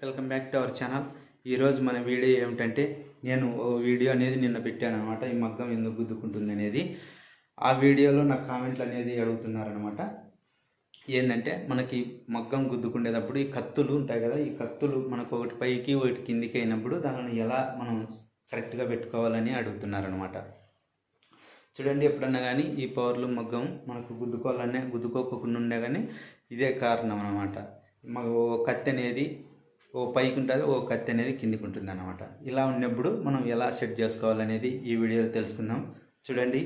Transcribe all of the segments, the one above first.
Welcome back to our channel. ఈరోజు మన video ఏమిటంటే నేను ఓ వీడియో అనేది నిన్న పెట్టాను అనమాట ఈ మగ్గం ఎందుకు గుద్దుకుంటుంది అనేది. ఆ వీడియోలో నాకు కామెంట్లు అనేది అడుగుతున్నారనమాట ఏంటంటే మనకి మగ్గం గుద్దుకునేటప్పుడు ఈ కత్తులు ఉంటాయి కదా ఈ కత్తులు మనకు ఒకటి పైకి ఒకటి కిందికి అయినప్పుడు దానిని ఎలా మనం కరెక్ట్గా పెట్టుకోవాలని అడుగుతున్నారనమాట చూడండి ఎప్పుడన్నా కానీ ఈ పవర్లు మగ్గం మనకు గుద్దుకోవాలనే గుద్దుకోకుండా ఉండే కానీ ఇదే కారణం అనమాట మాకు ఓ కత్తి అనేది ఓ పైకి ఉంటుంది ఓ కత్తి అనేది కిందికి ఉంటుంది అనమాట ఇలా ఉన్నప్పుడు మనం ఎలా సెట్ చేసుకోవాలనేది ఈ వీడియోలో తెలుసుకుందాం. చూడండి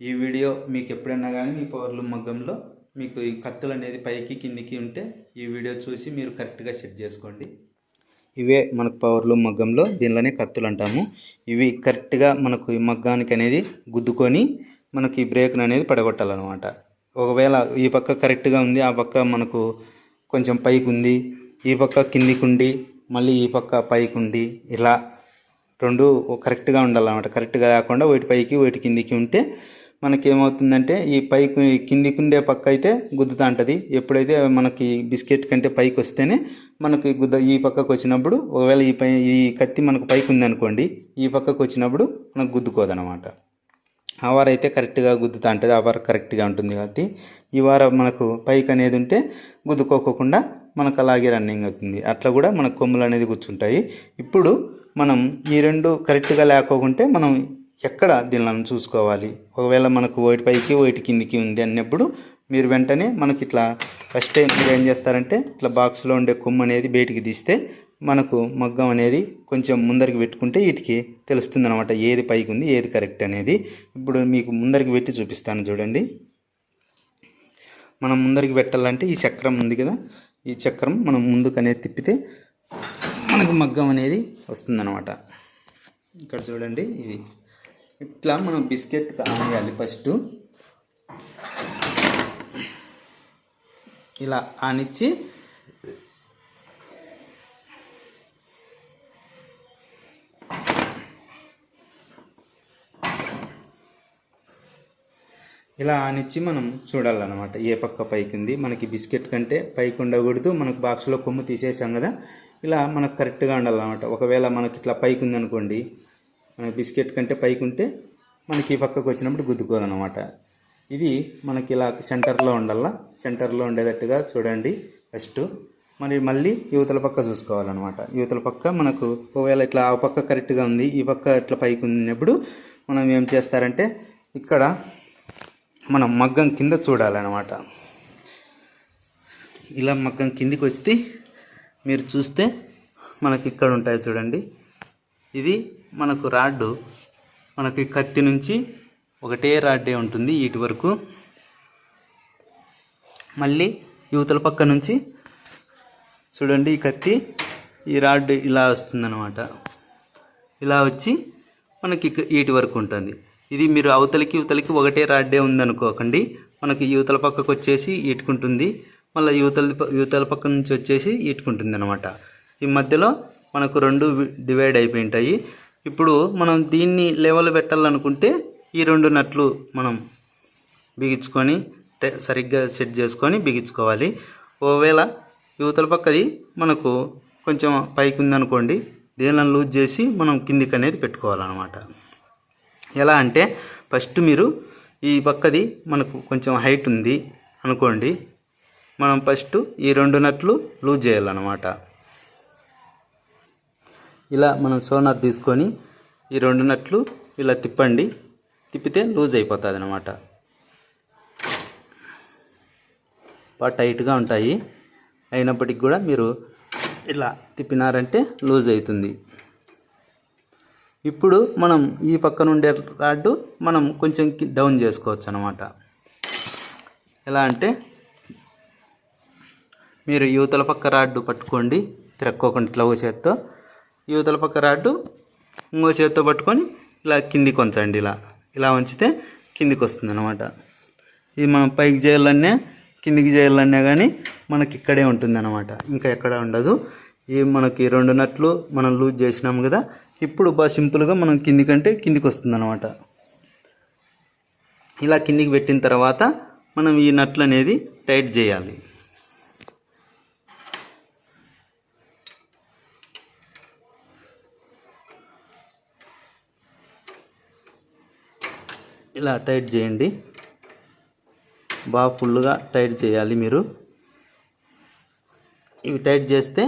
ఈ వీడియో మీకు ఎప్పుడైనా కానీ మీ పవర్లు మగ్గంలో మీకు ఈ కత్తులు అనేది పైకి కిందికి ఉంటే ఈ వీడియో చూసి మీరు కరెక్ట్గా సెట్ చేసుకోండి. ఇవే మనకు పవర్లు మగ్గంలో దీనిలోనే కత్తులు అంటాము ఇవి కరెక్ట్గా మనకు ఈ మగ్గానికి అనేది గుద్దుకొని మనకి ఈ బ్రేక్ను అనేది పడగొట్టాలన్నమాట. ఒకవేళ ఈ పక్క కరెక్ట్గా ఉంది ఆ పక్క మనకు కొంచెం పైకి ఉంది ఈ పక్క కిందికుండి మళ్ళీ ఈ పక్క పైకుండి ఇలా రెండు కరెక్ట్గా ఉండాలన్నమాట. కరెక్ట్గా కాకుండా ఒకటి పైకి ఒకటి కిందికి ఉంటే మనకేమవుతుందంటే ఈ పైకి కిందికుండే పక్క అయితే గుద్దుతా ఉంటుంది. ఎప్పుడైతే మనకి బిస్కెట్ కంటే పైకి వస్తేనే మనకి గుద్ద ఈ పక్కకు వచ్చినప్పుడు ఒకవేళ ఈ పై ఈ కత్తి మనకు పైకి ఉంది అనుకోండి ఈ పక్కకు వచ్చినప్పుడు మనకు గుద్దుకోదనమాట ఆ వారం అయితే కరెక్ట్గా గుద్దుతా ఉంటుంది. ఆ వారు కరెక్ట్గా ఉంటుంది కాబట్టి ఈ వారం మనకు పైకి అనేది ఉంటే గుద్దుకోకుండా మనకు అలాగే రన్నింగ్ అవుతుంది. అట్లా కూడా మనకు కొమ్ములు అనేది కూర్చుంటాయి. ఇప్పుడు మనం ఈ రెండు కరెక్ట్గా లేకోకుంటే మనం ఎక్కడ దీనిలను చూసుకోవాలి? ఒకవేళ మనకు ఒకటి పైకి ఒకటి కిందికి ఉంది అన్నప్పుడు మీరు వెంటనే మనకి ఇట్లా ఫస్ట్ టైం మీరు ఏం చేస్తారంటే ఇట్లా బాక్స్లో ఉండే కొమ్ము అనేది బయటికి తీస్తే మనకు మగ్గం అనేది కొంచెం ముందరికి పెట్టుకుంటే వీటికి తెలుస్తుంది అనమాట ఏది పైకి ఉంది ఏది కరెక్ట్ అనేది. ఇప్పుడు మీకు ముందరికి పెట్టి చూపిస్తాను చూడండి. మనం ముందరికి పెట్టాలంటే ఈ చక్రం ఉంది కదా ఈ చక్రం మనం ముందుకు అనేది తిప్పితే మనకు మగ్గం అనేది వస్తుందన్నమాట. ఇక్కడ చూడండి ఇది. ఇట్లా మనం బిస్కెట్ ఆనేయాలి ఫస్ట్. ఇలా ఆనిచ్చి ఇలా ఆనిచ్చి మనం చూడాలన్నమాట. ఏ పక్క పైకి ఉంది మనకి బిస్కెట్ కంటే పైకి ఉండకూడదు. మనకు బాక్స్లో కొమ్ము తీసేసాం కదా. ఇలా మనకు కరెక్ట్గా ఉండాలన్నమాట. ఒకవేళ మనకి ఇట్లా పైకి ఉంది అనుకోండి బిస్కెట్ కంటే పైకి ఉంటే మనకి ఈ పక్కకు వచ్చినప్పుడు గుద్దుకోదన్నమాట. ఇది మనకి ఇలా సెంటర్లో ఉండాలా? సెంటర్లో ఉండేటట్టుగా చూడండి ఫస్ట్. మరి మళ్ళీ యువతల పక్క చూసుకోవాలన్నమాట. యువతల పక్క మనకు ఒకవేళ ఇట్లా ఆ పక్క కరెక్ట్గా ఉంది ఈ పక్క ఇట్లా పైకి ఉన్నప్పుడు మనం ఏం చేస్తారంటే ఇక్కడ మనం మగ్గం కింద చూడాలన్నమాట. ఇలా మగ్గం కిందికి వస్తే మీరు చూస్తే మనకి ఇక్కడ ఉంటాయి చూడండి. ఇది మనకు రాడ్డు. మనకి కత్తి నుంచి ఒకటే రాడ్డే ఉంటుంది ఇటు వరకు. మళ్ళీ యువతల పక్క నుంచి చూడండి ఈ కత్తి ఈ రాడ్ ఇలా వస్తుందన్నమాట. ఇలా వచ్చి మనకి ఇటు వరకు ఉంటుంది. ఇది మీరు అవతలికి ఇవతలికి ఒకటే రాడ్డే ఉందనుకోకండి. మనకి యువతల పక్కకు వచ్చేసి ఈటుకుంటుంది మళ్ళీ యువతల యువతల పక్క నుంచి వచ్చేసి ఇటుకుంటుంది అనమాట ఈ మధ్యలో మనకు రెండు డివైడ్ అయిపోయి ఉంటాయి ఇప్పుడు మనం దీన్ని లెవెల్ పెట్టాలనుకుంటే ఈ రెండు నట్లు మనం బిగించుకొని సరిగ్గా సెట్ చేసుకొని బిగించుకోవాలి. ఒకవేళ యువతల పక్కది మనకు కొంచెం పైకి ఉందనుకోండి దీనిని లూజ్ చేసి మనం కిందికి అనేది పెట్టుకోవాలన్నమాట. ఎలా అంటే ఫస్ట్ మీరు ఈ పక్కది మనకు కొంచెం హైట్ ఉంది అనుకోండి. మనం ఫస్ట్ ఈ రెండు నట్లు లూజ్ చేయాలన్నమాట. ఇలా మనం సోనార్ తీసుకొని ఈ రెండు నట్లు ఇలా తిప్పండి. తిప్పితే లూజ్ అయిపోతుంది అనమాట బాగా టైట్గా ఉంటాయి. అయినప్పటికీ కూడా మీరు ఇలా తిప్పినారంటే లూజ్ అవుతుంది. ఇప్పుడు మనం ఈ పక్కన ఉండే రాడ్డు మనం కొంచెం కి- డౌన్ చేసుకోవచ్చు అనమాట ఎలా అంటే మీరు యువతల పక్క రాడ్డు పట్టుకోండి తిరక్కోకుండా ఇట్లా ఓ చేత్తో. యువతల పక్క రాడ్డు ఇంకో చేత్తో పట్టుకొని ఇలా కిందికి ఉంచండి ఇలా. ఇలా ఉంచితే కిందికి వస్తుంది అనమాట ఇది మనం పైకి చేయాలన్నా కిందికి చేయాలన్నా కానీ మనకి ఇక్కడే ఉంటుంది అనమాట ఇంకా ఎక్కడ ఉండదు. ఈ మనకి రెండు నట్లు మనం లూజ్ చేసినాం కదా ఇప్పుడు బాగా సింపుల్గా మనం కింది కంటే కిందికి వస్తుంది అనమాట ఇలా కిందికి పెట్టిన తర్వాత మనం ఈ నట్లు అనేది టైట్ చేయాలి. ఇలా టైట్ చేయండి. బాగా ఫుల్గా టైట్ చేయాలి మీరు. ఇవి టైట్ చేస్తే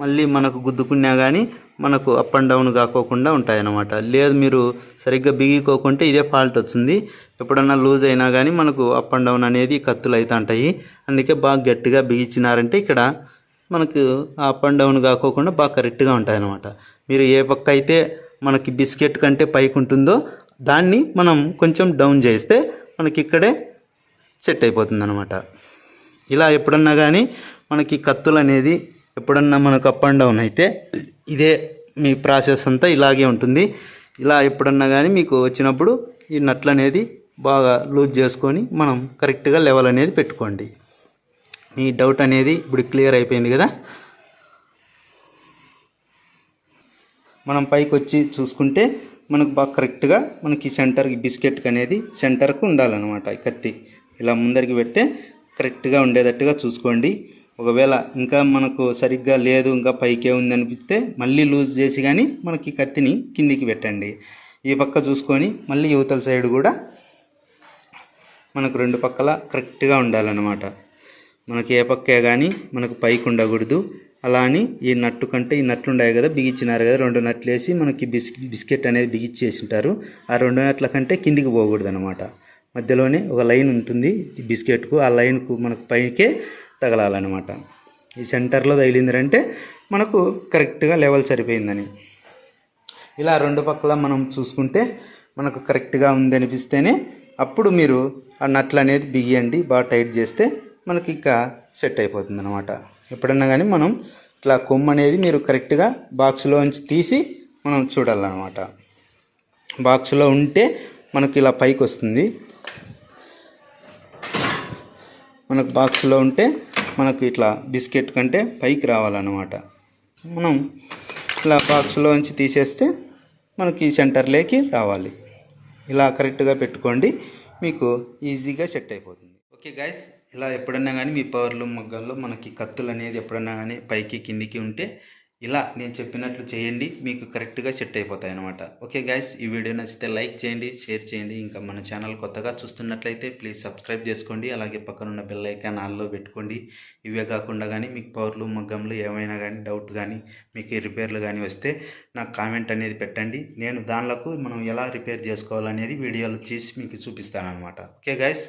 మళ్ళీ మనకు గుద్దుకున్నా కానీ మనకు అప్ అండ్ డౌన్ కాకోకుండా ఉంటాయన్నమాట. లేదు మీరు సరిగ్గా బిగికోకుంటే ఇదే ఫాల్ట్ వచ్చింది. ఎప్పుడన్నా లూజ్ అయినా కానీ మనకు అప్ అండ్ డౌన్ అనేది కత్తులు అవుతూ ఉంటాయి అందుకే బాగా గట్టిగా బిగించినారంటే ఇక్కడ మనకు అప్ అండ్ డౌన్ కాకోకుండా బాగా కరెక్ట్గా ఉంటాయన్నమాట. మీరు ఏ పక్క అయితే మనకి బిస్కెట్ కంటే పైకి ఉంటుందో దాన్ని మనం కొంచెం డౌన్ చేస్తే మనకి ఇక్కడే సెట్ అయిపోతుంది అనమాట ఇలా ఎప్పుడన్నా కానీ మనకి కత్తులు అనేది ఎప్పుడన్నా మనకు అప్ అండ్ డౌన్ అయితే ఇదే మీ ప్రాసెస్ అంతా ఇలాగే ఉంటుంది. ఇలా ఎప్పుడన్నా కానీ మీకు వచ్చినప్పుడు ఈ నట్లు అనేది బాగా లూజ్ చేసుకొని మనం కరెక్ట్గా లెవెల్ అనేది పెట్టుకోండి. మీ డౌట్ అనేది ఇప్పుడు క్లియర్ అయిపోయింది కదా? మనం పైకి వచ్చి చూసుకుంటే మనకు బాగా కరెక్ట్గా మనకి సెంటర్కి బిస్కెట్కి అనేది సెంటర్కు ఉండాలన్నమాట ఈ కత్తి. ఇలా ముందరికి పెడితే కరెక్ట్గా ఉండేటట్టుగా చూసుకోండి. ఒకవేళ ఇంకా మనకు సరిగ్గా లేదు ఇంకా పైకే ఉంది అనిపిస్తే మళ్ళీ లూజ్ చేసి కానీ మనకి కత్తిని కిందికి పెట్టండి. ఈ పక్క చూసుకొని మళ్ళీ యువతల సైడ్ కూడా మనకు రెండు పక్కల కరెక్ట్గా ఉండాలన్నమాట. మనకి ఏ పక్కే కానీ మనకు పైకి ఉండకూడదు. అలా అని ఈ నట్టు కంటే ఈ నట్లు ఉన్నాయి కదా బిగించినారు కదా రెండు నట్లు వేసి మనకి బిస్కెట్ బిస్కెట్ అనేది బిగిచ్చేసి ఉంటారు ఆ రెండు నట్ల కంటే కిందికి పోకూడదు అనమాట మధ్యలోనే ఒక లైన్ ఉంటుంది బిస్కెట్కు. ఆ లైన్కు మనకు పైకే తగలాలన్నమాట. ఈ సెంటర్లో తగిలిందంటే మనకు కరెక్ట్గా లెవెల్ సరిపోయిందని. ఇలా రెండు పక్కల మనం చూసుకుంటే మనకు కరెక్ట్గా ఉంది అనిపిస్తేనే అప్పుడు మీరు ఆ నట్లు అనేది బిగియండి బాగా టైట్ చేస్తే మనకి ఇంకా సెట్ అయిపోతుంది అనమాట ఎప్పుడన్నా కానీ మనం ఇట్లా కొమ్ము అనేది మీరు కరెక్ట్గా బాక్స్లోంచి తీసి మనం చూడాలన్నమాట. బాక్స్లో ఉంటే మనకి ఇలా పైకి వస్తుంది మనకు బాక్స్లో ఉంటే మనకు ఇట్లా బిస్కెట్ కంటే పైకి రావాలన్నమాట. మనం ఇట్లా బాక్స్లోంచి తీసేస్తే మనకి సెంటర్లోకి రావాలి. ఇలా కరెక్ట్గా పెట్టుకోండి మీకు ఈజీగా సెట్ అయిపోతుంది. ఓకే గైస్ ఇలా ఎప్పుడన్నా కానీ మీ పవర్లు మగ్గాల్లో మనకి కత్తులు అనేది ఎప్పుడన్నా కానీ పైకి కిందికి ఉంటే ఇలా నేను చెప్పినట్లు చేయండి మీకు కరెక్ట్గా సెట్ అయిపోతాయి అనమాట ఓకే గైస్ ఈ వీడియో నచ్చితే లైక్ చేయండి షేర్ చేయండి. ఇంకా మన ఛానల్ కొత్తగా చూస్తున్నట్లయితే ప్లీజ్ సబ్స్క్రైబ్ చేసుకోండి. అలాగే పక్కనున్న బెల్ ఐకాన్ ఆన్లో పెట్టుకోండి. ఇవే కాకుండా కానీ మీకు పవర్లు మగ్గంలు ఏమైనా కానీ డౌట్ కానీ మీకు రిపేర్లు కానీ వస్తే నాకు కామెంట్ అనేది పెట్టండి. నేను దానిలకు మనం ఎలా రిపేర్ చేసుకోవాలనేది వీడియోలు చేసి మీకు చూపిస్తాను అనమాట ఓకే గైస్